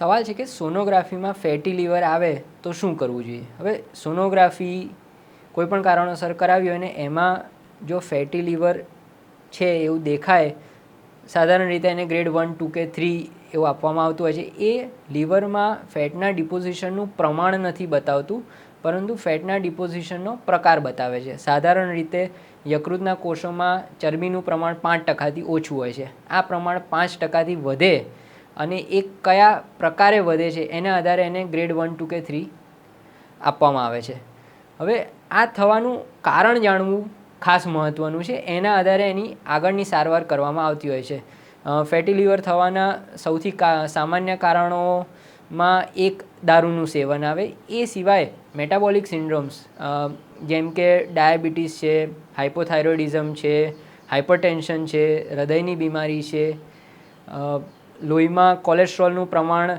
સવાલ છે કે સોનોગ્રાફીમાં ફેટી લીવર આવે તો શું કરવું જોઈએ? હવે સોનોગ્રાફી કોઈ પણ કારણોસર કરાવી હોય ને એમાં જો ફેટી લીવર છે એવું દેખાય, સાધારણ રીતે એને ગ્રેડ વન, ટુ કે થ્રી એવું આપવામાં આવતું હોય છે, એ લીવરમાં ફેટના ડિપોઝિશનનું પ્રમાણ નથી બતાવતું, પરંતુ ફેટના ડિપોઝિશનનો પ્રકાર બતાવે છે. સાધારણ રીતે યકૃતના કોષોમાં ચરબીનું પ્રમાણ પાંચ ટકાથી ઓછું હોય છે. આ પ્રમાણ પાંચ ટકાથી વધે અને એ કયા પ્રકારે વધે છે એના આધારે એને ગ્રેડ વન ટુ કે થ્રી આપવામાં આવે છે. હવે આ થવાનું કારણ જાણવું ખાસ મહત્ત્વનું છે. એના આધારે એની આગળની સારવાર કરવામાં આવતી હોય છે. ફેટી લીવર થવાના સૌથી સામાન્ય કારણોમાં એક દારૂનું સેવન આવે. એ સિવાય મેટાબોલિક સિન્ડ્રોમ્સ જેમ કે ડાયાબિટીસ છે હાઇપોથાઇરોઇડિઝમ છે હાઇપરટેન્શન છે, હૃદયની બીમારી છે લોહીમાં કોલેસ્ટ્રોલનું પ્રમાણ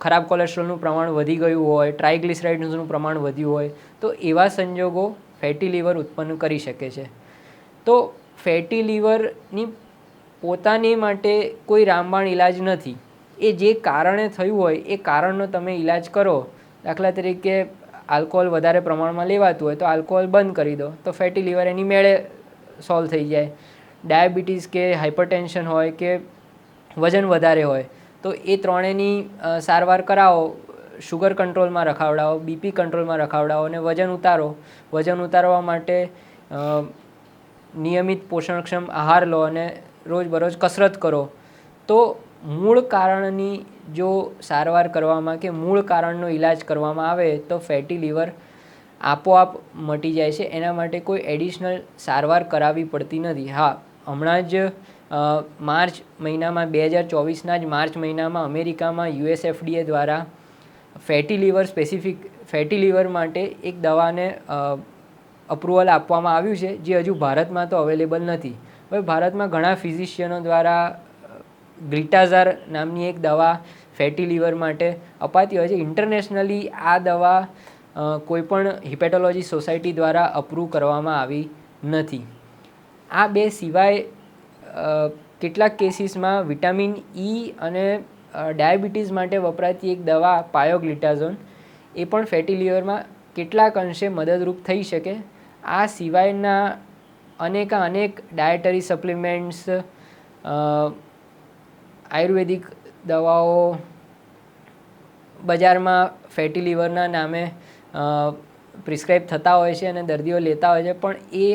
ખરાબ કોલેસ્ટ્રોલનું પ્રમાણ વધી ગયું હોય ટ્રાયગ્લિસરાઇડ્સનું પ્રમાણ વધ્યું હોય, તો એવા સંજોગો ફેટી લીવર ઉત્પન્ન કરી શકે છે. તો ફેટી લીવરની પોતાની માટે કોઈ રામબાણ ઈલાજ નથી. એ જે કારણે થયું હોય, એ કારણનો તમે ઈલાજ કરો. દાખલા તરીકે આલ્કોહોલ વધારે પ્રમાણમાં લેવાતું હોય, તો આલ્કોહોલ બંધ કરી દો, તો ફેટી લીવર એની મેળે સોલ્વ થઈ જાય. ડાયાબિટીસ કે હાઇપરટેન્શન હોય કે વજન વધારે હોય, તો એ ત્રણેયની સારવાર કરાવો શુગર કંટ્રોલમાં રખાવડાવો બીપી કંટ્રોલમાં રખાવડાવો અને વજન ઉતારો. વજન ઉતારવા માટે નિયમિત પોષણક્ષમ આહાર લો અને રોજબરોજ કસરત કરો. તો મૂળ કારણની જો સારવાર કરવામાં કે મૂળ કારણનો ઈલાજ કરવામાં આવે, તો ફેટી લીવર આપોઆપ મટી જાય છે. એના માટે કોઈ એડિશનલ સારવાર કરાવવી પડતી નથી. હા, હમણાં જ માર્ચ મહિનામાં બે હજાર ચોવીસના જ માર્ચ મહિનામાં અમેરિકામાં યુએસએફડીએ દ્વારા fatty liver specific, fatty liver માટે એક દવાને અપ્રુવલ આપવામાં આવ્યું છે, જે હજુ ભારતમાં તો અવેલેબલ નથી. હવે ભારતમાં ઘણા ફિઝિશિયનો દ્વારા ગ્લિટાઝાર નામની એક દવા ફેટી લીવર માટે અપાતી હોય છે. ઇન્ટરનેશનલી આ દવા કોઈપણ હિપેટોલોજી સોસાયટી દ્વારા અપ્રૂવ કરવામાં આવી નથી. આ બે સિવાય કેટલાક કેસીસમાં વિટામિન ઈ અને ડાયાબિટીસ માટે વપરાતી એક દવા, પાયોગ્લિટાઝોન, એ પણ ફેટી લિવરમાં કેટલાક અંશે મદદરૂપ થઈ શકે. આ સિવાયના અનેકા અનેક ડાયટરી સપ્લિમેન્ટ્સ આયુર્વેદિક દવાઓ, બજારમાં ફેટી લિવરના નામે પ્રિસ્ક્રાઇબ થતા હોય છે અને દર્દીઓ લેતા હોય છે, પણ એ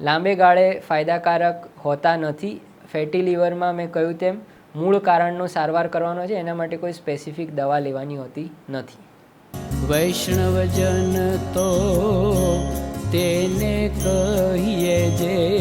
લાંબે ગાળે ફાયદાકારક હોતા નથી. ફેટી લીવરમાં મેં કહ્યું તેમ, મૂળ કારણનો સારવાર કરવાનો છે, એના માટે કોઈ સ્પેસિફિક દવા લેવાની હોતી નથી. વૈષ્ણવજન તો તેને કહીએ જે